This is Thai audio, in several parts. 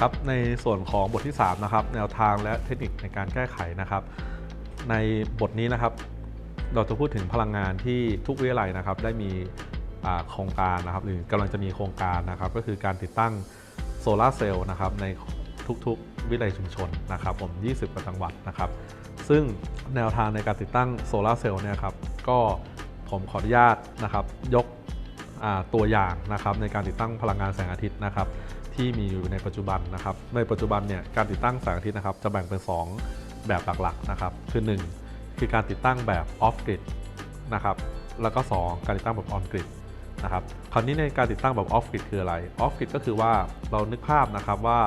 ครับในส่วนของบทที่3นะครับแนวทางและเทคนิคในการแก้ไขนะครับ ในบทนี้นะครับ เราจะพูดถึงพลังงานที่ทุกวิทยาลัยนะครับ ได้มีโครงการนะครับ หรือกำลังจะมีโครงการนะครับ ก็คือการติดตั้งโซลาร์เซลล์นะครับในทุกๆ วิทยาลัยชุมชนนะครับ ผม 20กว่าจังหวัดนะครับ ซึ่งแนวทางในการติดตั้งโซลาร์เซลล์เนี่ยครับก็ผมขออนุญาตนะครับยกตัวอย่างนะครับในการติดตั้งพลังงานแสงอาทิตย์นะครับ ที่มีอยู่ในปัจจุบันนะครับ ในปัจจุบันเนี่ยการติดตั้งแสงอาทิตย์นะครับจะแบ่งเป็น 2 แบบหลักๆนะครับ คือ 1 คือการติดตั้งแบบออฟกริดนะครับแล้วก็ 2 การติดตั้งแบบออนกริดนะครับคราวนี้ในการติดตั้งแบบออฟกริดคืออะไรออฟกริดก็คือว่าเรานึกภาพนะครับว่า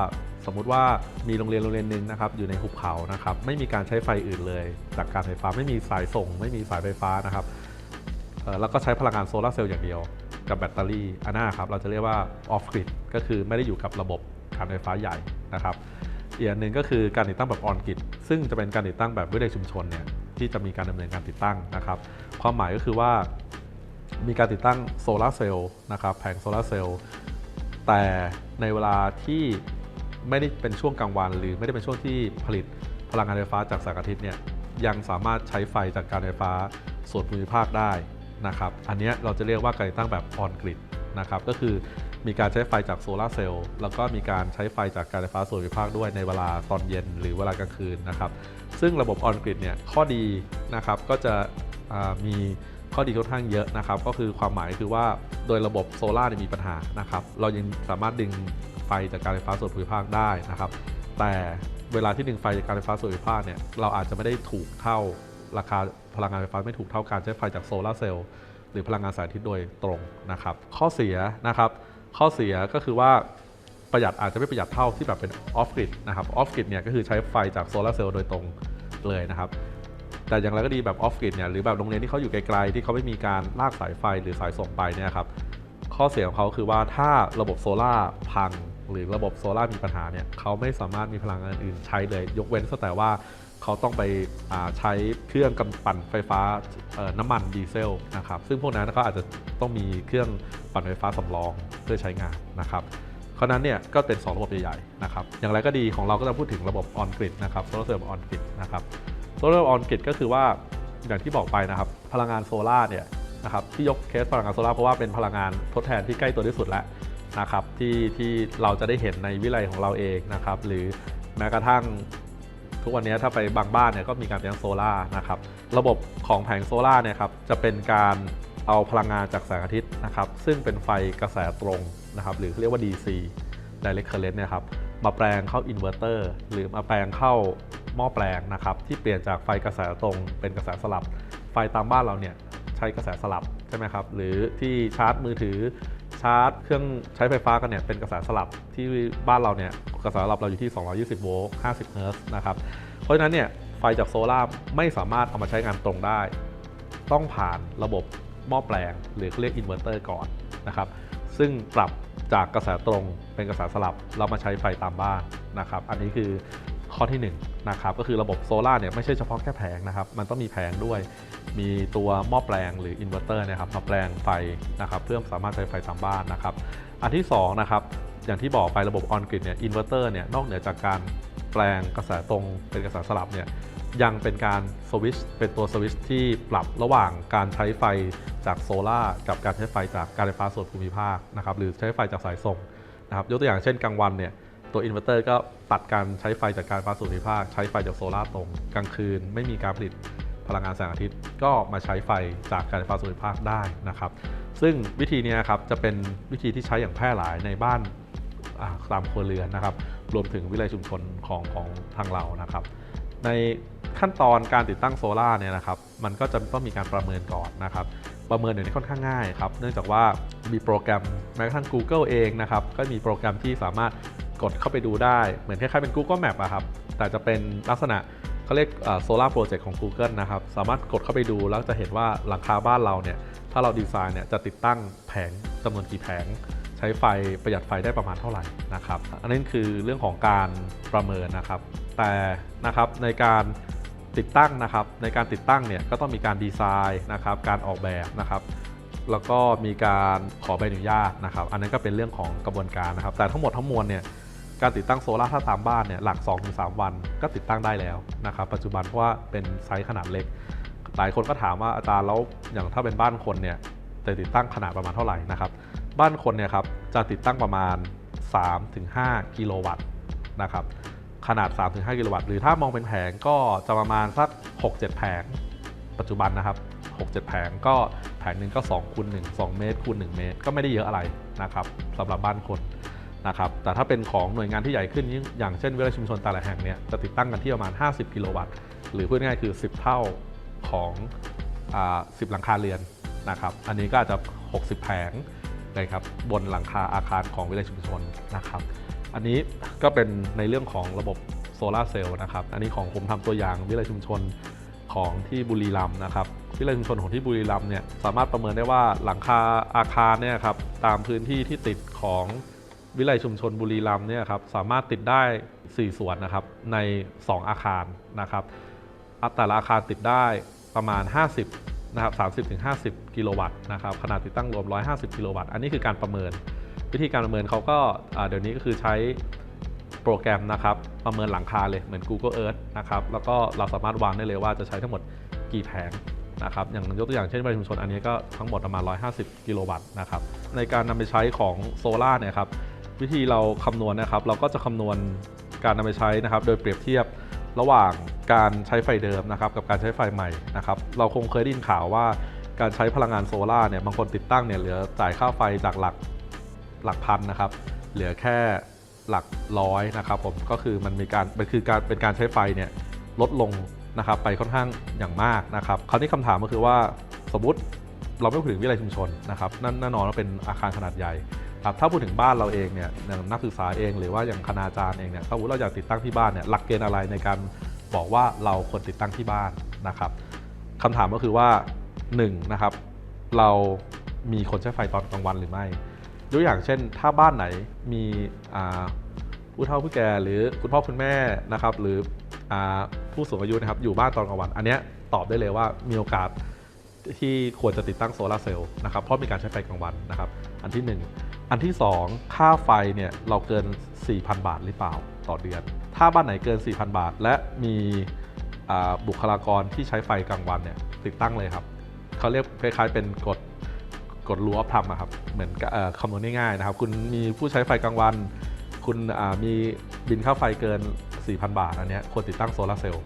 สมมุติว่ามีโรงเรียนโรงเรียนหนึ่งนะครับอยู่ในหุบเขานะครับไม่มีการใช้ไฟอื่นเลย จากการไฟฟ้าไม่มีสายส่ง ไม่มีสายไฟฟ้านะครับแล้วก็ใช้พลังงานโซลาร์เซลล์อย่างเดียว กับแบตเตอรี่อันนั้นครับเราจะเรียกว่าออฟกริดก็คือไม่ได้อยู่กับระบบการไฟฟ้าใหญ่นะครับอีกอันหนึ่งก็คือการติดตั้งแบบออนกริดซึ่งจะเป็นการติดตั้งแบบวิทยชุมชนเนี่ยที่จะมีการดำเนินการติดตั้งนะครับ ความหมายก็คือว่ามีการติดตั้งโซลาร์เซลล์นะครับแผงโซลาร์เซลล์แต่ในเวลาที่ไม่ได้เป็นช่วงกลางวัน หรือไม่ได้เป็นช่วงที่ผลิตพลังงานไฟฟ้าจากแสงอาทิตย์เนี่ยยังสามารถใช้ไฟจากการไฟฟ้าส่วนภูมิภาคได้ นะครับอันนี้เราจะเรียกว่าการติดตั้งแบบออนกริดนะครับก็คือมีการใช้ไฟจากโซลาร์เซลล์แล้วก็มีการใช้ไฟจากการไฟฟ้าส่วนภูมิภาคด้วยในเวลาตอนเย็นหรือเวลากลางคืนนะครับซึ่งระบบออนกริดเนี่ยข้อดีนะครับก็จะมีข้อดีค่อนข้างเยอะนะครับก็คือความหมายคือว่าโดยระบบโซลาร์เนี่ยมีปัญหานะครับเรายังสามารถดึงไฟจากการไฟฟ้าส่วนภูมิภาคได้นะครับแต่เวลาที่ดึงไฟจากการไฟฟ้าส่วนภูมิภาคเนี่ยเราอาจจะไม่ได้ถูกเท่าราคาพลังงานไฟฟ้าไม่ถูกเท่าการใช้ไฟจากโซลาร์เซลล์หรือพลังงานแสงอาทิตย์โดยตรงนะครับ ข้อเสียนะครับข้อเสียก็คือว่าประหยัดอาจจะไม่ประหยัดเท่าที่แบบเป็นออฟกริดนะครับออฟกริดเนี่ยก็คือใช้ไฟจากโซลาร์เซลล์โดยตรงเลยนะครับแต่อย่างไรก็ดีแบบออฟกริดเนี่ยหรือแบบโรงเรียนที่เขาอยู่ไกลๆที่เขาไม่มีการลากสายไฟหรือสายส่งไปเนี่ยครับข้อเสียของเขาคือว่าถ้าระบบโซลาร์พัง หรือระบบโซลาร์มีปัญหาเนี่ยเขาไม่สามารถมีพลังงานอื่นใช้เลย ยกเว้นแต่ว่า เขาต้องไปใช้เครื่องกำปั่นไฟฟ้าน้ำมันดีเซลนะครับซึ่งพวกนั้นก็อาจจะต้องมีเครื่องปั่นไฟฟ้าสำรองเพื่อใช้งานนะครับเพราะฉะนั้นเนี่ยก็เป็น 2 ระบบใหญ่ๆนะครับอย่างไรก็ดีของเราก็จะพูดถึงระบบออนกริดนะครับโซลาร์เซลล์ออนกริดนะครับโซลาร์ออนกริดก็คือว่าอย่างที่บอกไปนะครับพลังงานโซลาร์เนี่ยนะครับที่ยกเคสพลังงานโซลาร์เพราะว่าเป็นพลังงานทดแทนที่ใกล้ตัวที่สุดแล้วนะครับที่ที่เราจะได้เห็นในวิไลของเราเองนะครับหรือแม้กระทั่ง ทุกวันนี้ถ้าไปบางบ้านเนี่ยก็มีการติดตั้งโซลานะครับระบบของแผงโซลาเนี่ยครับจะเป็นการเอาพลังงานจากแสงอาทิตย์นะครับซึ่งเป็นไฟกระแสตรงนะครับหรือเรียกว่า DC direct current เนี่ยครับมาแปลงเข้าอินเวอร์เตอร์หรือมาแปลงเข้าหม้อแปลงนะครับที่เปลี่ยนจากไฟกระแสตรงเป็นกระแสสลับ ไฟตามบ้านเราเนี่ยใช้กระแสสลับใช่ไหมครับหรือที่ชาร์จมือถือ ชาร์จ เครื่องใช้ไฟฟ้ากันเนี่ยเป็นกระแสสลับที่บ้านเราเนี่ยกระแสสลับเราอยู่ที่ 220 โวลต์ 50 เฮิร์ตซ์นะครับ เพราะฉะนั้นเนี่ยไฟจากโซลาร์ไม่สามารถเอามาใช้งานตรงได้ ต้องผ่านระบบหม้อแปลง หรือเรียกอินเวอร์เตอร์ก่อนนะครับ ซึ่งปรับจากกระแสตรงเป็นกระแสสลับเรามาใช้ไฟตามบ้านนะครับ อันนี้คือ ข้อที่1นงนะครับก็คือระบบโซลาเนี่ยไม่ใช่เฉพาะแค่แผงนะครับมันต้องมีแผงด้วย มีตัวหม้อแปลงหรืออินเวอร์เตอร์นะครับมาแปลงไฟนะครับเพื่อสามารถใช้ไฟตามบ้านนะครับอันที่2นะครับอย่างที่บอกไประบบออนกริดเนี่ยอินเวอร์เตอร์เนี่ยนอกเหนือจากการแปลงกระแสตรงเป็นกระแสสลับเนี่ยยังเป็นการสวิตช์เป็นตัวสวิตช์ที่ปรับระหว่างการใช้ไฟจากโซลาร์กับการใช้ไฟจากการไฟฟ้าส่วนภูมิภาคนะครับหรือใช้ไฟจากสายส่งนะครับยกตัวอย่างเช่นกลางวันเนี่ย ตัวอินเวอร์เตอร์ก็ตัดการใช้ไฟจากการฟ้าส่วนภูมิภาค ใช้ไฟจากโซลาร์ตรง กลางคืน ไม่มีการผลิตพลังงานแสงอาทิตย์ ก็มาใช้ไฟจากการไฟฟ้าส่วนภูมิภาคได้นะครับ ซึ่งวิธีนี้ครับจะเป็นวิธีที่ใช้อย่างแพร่หลายในบ้านตามครัวเรือนนะครับ รวมถึงวิเลยชุมชนของของทางเรานะครับ ในขั้นตอนการติดตั้งโซลาเนี่ยนะครับ มันก็จะต้องมีการประเมินก่อนนะครับ ประเมินเดี๋ยวนี้ค่อนข้างง่ายครับ เนื่องจากว่ามีโปรแกรมแม้กระทั่ง Google เองนะครับ ก็มีโปรแกรมที่สามารถ กดเข้าไปดูได้ เหมือนคล้ายๆเป็น Google Map อะครับ แต่จะเป็นลักษณะเขาเรียกโซลาร์โปรเจกต์ของ Google นะครับ สามารถกดเข้าไปดูแล้วจะเห็นว่าหลังคาบ้านเราเนี่ย ถ้าเราดีไซน์เนี่ยจะติดตั้งแผงจำนวนกี่แผง ใช้ไฟประหยัดไฟได้ประมาณเท่าไหร่นะครับ อันนี้คือเรื่องของการประเมินนะครับ แต่นะครับในการติดตั้งนะครับ ในการติดตั้งเนี่ยก็ต้องมีการดีไซน์นะครับ การออกแบบนะครับแล้วก็มีการขอใบอนุญาตนะครับ อันนั้นก็เป็นเรื่องของกระบวนการนะครับ แต่ทั้งหมดทั้งมวลเนี่ย การติดตั้งโซลาร์ถ้าตามบ้านเนี่ยหลัก 2-3 วันก็ติดตั้งได้แล้วนะครับปัจจุบันเพราะว่าเป็นไซส์ขนาดเล็ก หลายคนก็ถามว่าอาจารย์แล้วอย่างถ้าเป็นบ้านคนเนี่ยจะติดตั้งขนาดประมาณเท่าไหร่นะครับบ้านคนเนี่ยครับจะติดตั้งประมาณ 3-5 กิโลวัตต์นะครับขนาด 3-5 กิโลวัตต์หรือถ้ามองเป็นแผงก็จะประมาณสัก 6-7 แผง ปัจจุบันนะครับ 6-7 แผงก็แผงหนึ่งก็2คูณ1 2 เมตรคูณ1เมตร ก็ไม่ได้เยอะอะไรนะครับสำหรับบ้านคน นะครับแต่ถ้าเป็นของหน่วยงานที่ใหญ่ขึ้นอย่างเช่นวิทยาชุมชนแต่ละแห่งเนี่ยจะติดตั้งกันที่ประมาณ 50 กิโลวัตต์ หรือพูดง่ายคือ 10 เท่าของอ10 หลังคาเรือนนะครับอันนี้ก็อาจจะ 60 แผงนะครับบนหลังคาอาคารของวิทยาชุมชนนะครับอันนี้ก็เป็นในเรื่องของระบบโซลาร์เซลล์นะครับอันนี้ของผมทำตัวอย่างวิทยาชุมชนของที่บุรีรัมย์นะครับวิทยาชุมชนของที่บุรีรัมย์เนี่ยสามารถประเมินได้ว่าหลังคาอาคารเนี่ยครับตามพื้นที่ที่ติดของ วิทยาชุมชนบุรีรัมย์เนี่ยครับสามารถติดได้ 4 ส่วนนะครับใน 2 อาคารนะครับแต่ละอาคารติดได้ประมาณ 50นะครับ30-50 กิโลวัตต์นะครับขนาดติดตั้งรวม 150 กิโลวัตต์ อันนี้คือการประเมิน วิธีการประเมินเขาก็เดี๋ยวนี้ก็คือใช้โปรแกรมนะครับประเมินหลังคาเลยเหมือน Google Earth นะครับแล้วก็เราสามารถวางได้เลยว่าจะใช้ทั้งหมดกี่แผงนะครับอย่างยกตัวอย่างเช่นบริษัทชุมชนอันนี้ก็ทั้งหมดประมาณ 150 กิโลวัตต์นะครับในการนำไปใช้ของโซลาร์เนี่ยครับ วิธีเราคำนวณนะครับ เราก็จะคำนวณการนำไปใช้นะครับ โดยเปรียบเทียบระหว่างการใช้ไฟเดิมนะครับ กับการใช้ไฟใหม่นะครับ เราคงเคยได้ยินข่าวว่าการใช้พลังงานโซลาร์เนี่ยบางคนติดตั้งเนี่ยเหลือจ่ายค่าไฟจากหลักหลักพันนะครับ เหลือแค่หลักร้อยนะครับผมก็คือมันมีการมันคือการเป็นการใช้ไฟเนี่ยลดลงนะครับ ไปค่อนข้างอย่างมากนะครับ คราวนี้คำถามก็คือว่าสมมติเราไม่พูดถึงวิทยาลัยชุมชนนะครับนั่นแน่นอนว่าเป็นอาคารขนาดใหญ่ ครับถ้าพูดถึงบ้านเราเองเนี่ยอย่างนักศึกษาเองหรือว่าอย่างคณาจารย์เองเนี่ยถ้าสมมติเราอยากติดตั้งที่บ้านเนี่ยหลักเกณฑ์อะไรในการบอกว่าเราควรติดตั้งที่บ้านนะครับคำถามก็คือว่าหนึ่งนะครับเรามีคนใช้ไฟตอนกลางวันหรือไม่ยกอย่างเช่น ถ้าบ้านไหนมีผู้เฒ่าผู้แก่หรือคุณพ่อคุณแม่นะครับหรืออผู้สูงอายุนะครับอยู่บ้านตอนกลางวัน อันเนี้ยตอบได้เลยว่ามีโอกาสที่ควรจะติดตั้งโซลาร์เซลล์นะครับเพราะมีการใช้ไฟกลางวันนะครับ อันที่ 1 อันที่ 2 ค่าไฟเนี่ยเราเกิน 4,000 บาทหรือเปล่าต่อเดือน ถ้าบ้านไหนเกิน 4,000 บาท และมีบุคลากรที่ใช้ไฟกลางวันเนี่ยติดตั้งเลยครับเขาเรียกคล้ายๆเป็นกฎกดรูออฟทำอะครับเหมือนอคำนวณง่ายๆนะครับ คุณมีผู้ใช้ไฟกลางวัน คุณมีบินค่าไฟเกิน 4,000 บาทอันนี้ควรติดตั้งโซลาร์เซลล์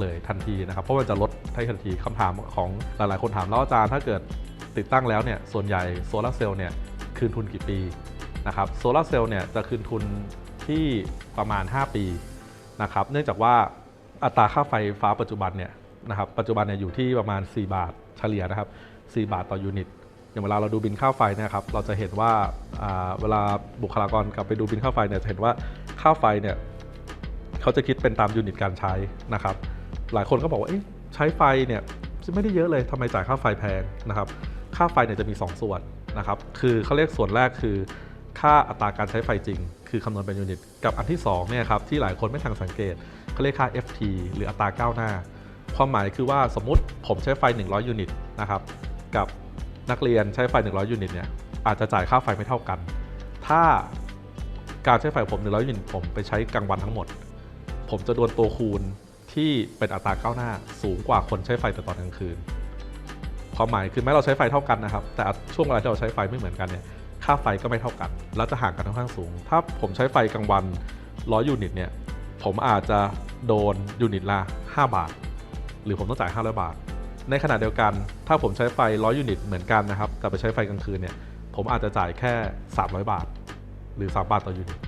เลยทันทีนะครับ เพราะมันจะลดให้ทันทีคำถามของหลายๆ คนถามแล้วอาจารย์ถ้าเกิดติดตั้งแล้วเนี่ยส่วนใหญ่โซลาร์เซลล์เนี่ย คืนทุนกี่ปีนะครับโซลาร์เซลล์เนี่ยจะคืนทุนที่ประมาณ 5 ปีนะครับเนื่องจากว่าอัตราค่าไฟฟ้าปัจจุบันเนี่ยนะครับปัจจุบันเนี่ยอยู่ที่ประมาณ 4 บาทเฉลี่ยนะครับ4บาทต่อยูนิตอย่างเวลาเราดูบินค่าไฟนะครับเราจะเห็นว่าเวลาบุคลากรกลับไปดูบินค่าไฟเนี่ยจะเห็นว่าค่าไฟเนี่ยเขาจะคิดเป็นตามยูนิตการใช้นะครับ หลายคนก็บอกว่าใช้ไฟเนี่ยไม่ได้เยอะเลยทำไมจ่ายค่าไฟแพงนะครับ ค่าไฟเนี่ยจะมี 2 ส่วน นะครับคือเขาเรียกส่วนแรกคือ ค่าอัตราการใช้ไฟจริง คือคำนวณเป็นยูนิต กับอันที่2เนี่ยครับที่หลายคนไม่ทันสังเกตเขาเรียกค่า FT หรืออัตราก้าวหน้า ความหมายคือว่าสมมุติผมใช้ไฟ 100 ยูนิตนะครับกับนักเรียนใช้ไฟ 100 ยูนิตเนี่ยอาจจะจ่ายค่าไฟไม่เท่ากัน ถ้าการใช้ไฟผม 100 ยูนิตผมไปใช้กลางวันทั้งหมด ผมจะโดนตัวคูณที่เป็นอัตราก้าวหน้า สูงกว่าคนใช้ไฟแต่ตอนกลางคืน ความหมายคือแม้เราใช้ไฟเท่ากันนะครับ แต่ช่วงเวลาที่เราใช้ไฟไม่เหมือนกันเนี่ยค่าไฟก็ไม่เท่ากัน แล้วจะห่างกันค่อนข้างสูง ถ้าผมใช้ไฟกลางวัน100ยูนิตเนี่ยผมอาจจะโดนยูนิตละ 5 บาท หรือผมต้องจ่าย 500 บาท ในขณะเดียวกัน ถ้าผมใช้ไฟ 100 ยูนิตเหมือนกันนะครับ แต่ไปใช้ไฟกลางคืนเนี่ย ผมอาจจะจ่ายแค่ 300 บาท หรือ 3 บาทต่อยูนิต